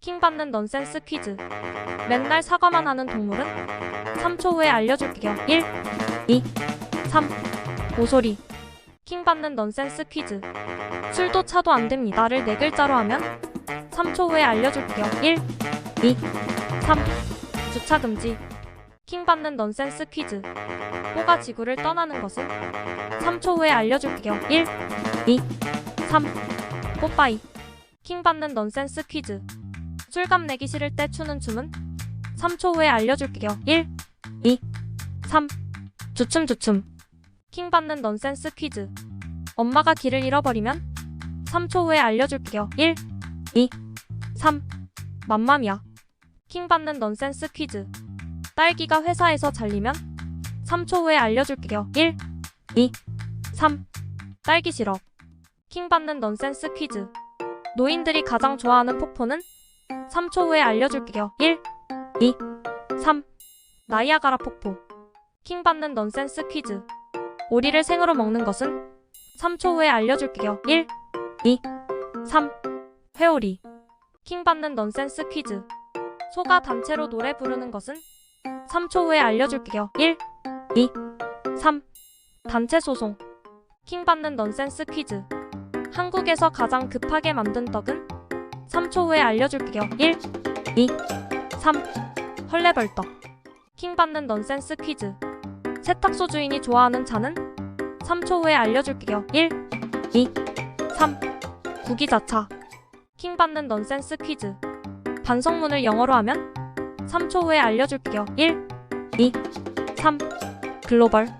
킹받는 넌센스 퀴즈. 맨날 사과만 하는 동물은? 3초 후에 알려줄게요. 1, 2, 3. 모소리. 킹받는 넌센스 퀴즈. 술도 차도 안 됩니다. 를네 글자로 하면? 3초 후에 알려줄게요. 1, 2, 3. 주차 금지. 킹받는 넌센스 퀴즈. 뽀가 지구를 떠나는 것은? 3초 후에 알려줄게요. 1, 2, 3. 뽀빠이. 킹받는 넌센스 퀴즈. 술값 내기 싫을 때 추는 춤은? 3초 후에 알려줄게요. 1, 2, 3. 주춤 주춤. 킹 받는 넌센스 퀴즈. 엄마가 길을 잃어버리면? 3초 후에 알려줄게요. 1, 2, 3. 맘맘이야. 킹 받는 넌센스 퀴즈. 딸기가 회사에서 잘리면? 3초 후에 알려줄게요. 1, 2, 3. 딸기 시럽. 킹 받는 넌센스 퀴즈. 노인들이 가장 좋아하는 폭포는? 3초 후에 알려줄게요. 1, 2, 3. 나이아가라 폭포. 킹받는 넌센스 퀴즈. 오리를 생으로 먹는 것은? 3초 후에 알려줄게요. 1, 2, 3. 회오리. 킹받는 넌센스 퀴즈. 소가 단체로 노래 부르는 것은? 3초 후에 알려줄게요. 1, 2, 3. 단체 소송. 킹받는 넌센스 퀴즈. 한국에서 가장 급하게 만든 떡은? 3초 후에 알려줄게요. 1, 2, 3. 헐레벌떡. 킹받는 넌센스 퀴즈. 세탁소 주인이 좋아하는 차는? 3초 후에 알려줄게요. 1, 2, 3. 구기자차. 킹받는 넌센스 퀴즈. 반성문을 영어로 하면? 3초 후에 알려줄게요. 1, 2, 3. 글로벌.